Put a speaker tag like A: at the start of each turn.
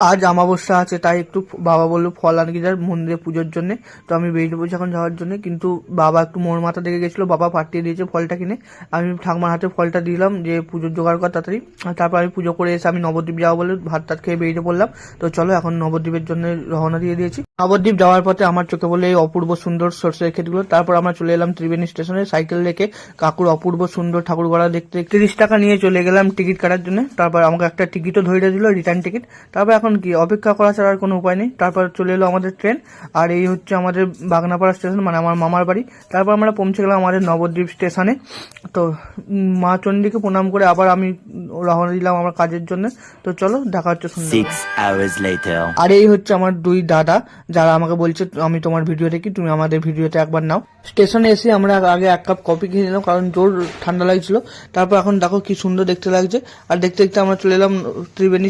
A: আজ আমাবস্যা আছে, তাই একটু বাবা বলল ফল আনতে যার মন্দিরে পুজোর জন্য। তো আমি বেরিয়ে পড়ছি এখন যাওয়ার জন্য, কিন্তু বাবা একটু মোর মাথা দেখে গেছিল, বাবা পাঠিয়ে দিয়েছে ফলটা কিনে। আমি ঠাকুমার হাতে ফলটা দিলাম, যে পুজোর জোগাড় কর তাড়াতাড়ি। তারপর আমি পুজো করে এসে আমি নবদ্বীপ যাব বলে ভাত টাত খেয়ে বেরিয়ে পড়লাম। তো চলো এখন নবদ্বীপের জন্য রওনা দিয়ে দিয়েছি। নবদ্বীপ যাওয়ার পথে আমার চোখে বলে এই অপূর্ব সুন্দর সরষের ক্ষেতগুলো। তারপর আমরা চলে এলাম ত্রিবেণী স্টেশনে, সাইকেল রেখে কাকুর অপূর্ব সুন্দর ঠাকুর গড়া দেখতে। তিরিশ টাকা নিয়ে চলে গেলাম টিকিট কাটার জন্য। তারপর আমাকে একটা টিকিটও ধরে দিল, রিটার্ন টিকিট। তারপর এখন কি অপেক্ষা করা ছাড়া আর কোনো উপায় নেই? তারপর চলে এলো আমাদের ট্রেন। আর এই হচ্ছে আমাদের বাগনাপাড়া স্টেশন মানে আমার মামার বাড়ি। তারপর আমরা পৌঁছে গেলাম আমাদের নবদ্বীপ স্টেশনে। তো মা চণ্ডীকে প্রণাম করে আবার আমি রওনা দিলাম আমার কাজের জন্য। তো চলো দেখা হচ্ছে. আর এই হচ্ছে আমার দুই দাদা যারা আমাকে বলছে আমি তোমার ভিডিও দেখি তুমি আমাদের ভিডিওতে একবার নাও। স্টেশনে এসে আমরা আগে এক কাপ কফি খেয়ে নিলাম কারণ জোর ঠান্ডা লাগছিল। তারপর এখন দেখো কি সুন্দর দেখতে লাগছে। আর দেখতে দেখতে আমরা চলে এলাম ত্রিবেণী